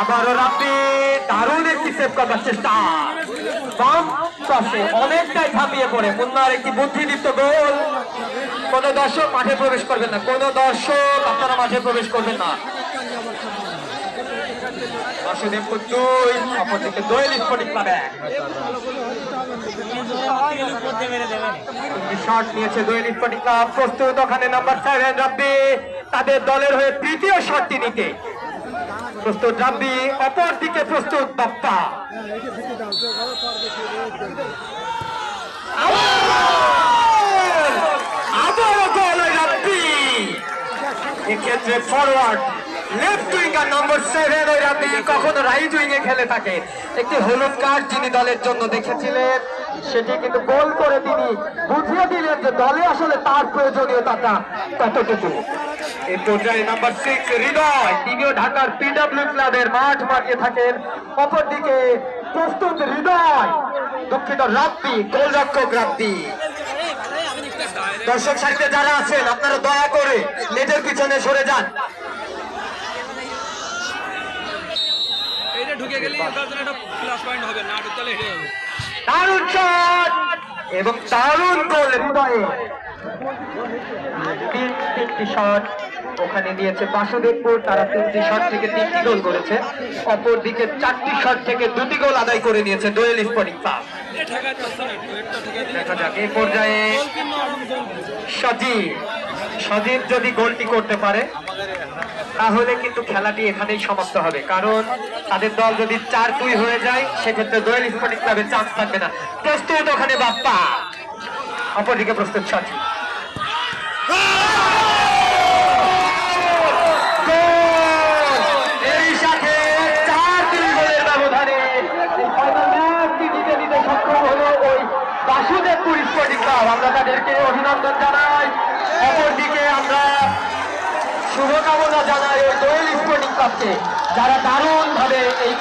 আবারও রাব্বি দারুণ একটি সেভ চেষ্টা। বাম অনেকটাই ঝাঁপিয়ে পড়ে। মুন্নার একটি বুদ্ধিদীপ্ত গোল। কোন দর্শক মাঠে প্রবেশ করবেন না। কোন দর্শক আপনারা মাঠে প্রবেশ করবেন না। শট প্রস্তুত ওখানে নাম্বার সেভেন তাদের দলের হয়ে তৃতীয় শটটি নিতে। প্রস্তুত রাব্বি, অপর দিকে প্রস্তুত বাপ্পা। আবারও গোল এক্ষেত্রে forward left winger number seven ওই রাব্বি, কখনো রাইট উইঙ্গে খেলে থাকে। একটি হলুদ কার্ড যিনি দলের জন্য দেখেছিলেন। সেটি কিন্তু গোল করে তিনি বুঝিয়ে দিলেন যে দলে আসলে তার প্রয়োজনীয়তাটা কতটুকু এই পর্যায়ে নাম্বার সিক্স হৃদয়। তিনিও ঢাকার পিডব্লিউ ক্লাবের মাঠ মারিয়ে থাকেন। অপরদিকে প্রস্তুত হৃদয় দুঃখিত রাব্বি গোলরক্ষক রাব্বি। দর্শক সারিতে যারা আছেন আপনারা দয়া করে নেটের পিছনে সরে যান। ঢুকে গেলে তার জন্য একটা প্লাস পয়েন্ট হবে না ঢুকলে হেরে যাবে। দারুণ শট এবং দারুণ গোল হৃদয়ে। তিন তিনটি শট ওখানে নিয়েছে বাসুদেবপুর। তারা তিনটি শট থেকে তিনটি গোল করেছে। অপরদিকে চারটি শট থেকে দুটি গোল আদায় করে নিয়েছে দোয়েল স্পোর্টিং ক্লাব দেখা যাক এই পর্যায়ে সজীব। সজীব যদি গোলটি করতে পারে, তাহলে কিন্তু খেলাটি এখানেই সমাপ্ত হবে। কারণ তাদের দল যদি চার দুই হয়ে যায়, সেক্ষেত্রে দোয়েল স্পোর্টিং ক্লাবের চান্স থাকবে না। প্রস্তুত ওখানে বাপ্পা। অপরদিকে প্রস্তুত ক্লাব। আমরা তাদেরকে অভিনন্দন জানাই। অপরদিকে আমরা শুভকামনা জানাই ওই দোয়েল স্পোর্টিং ক্লাবকে যারা দারুণভাবে এই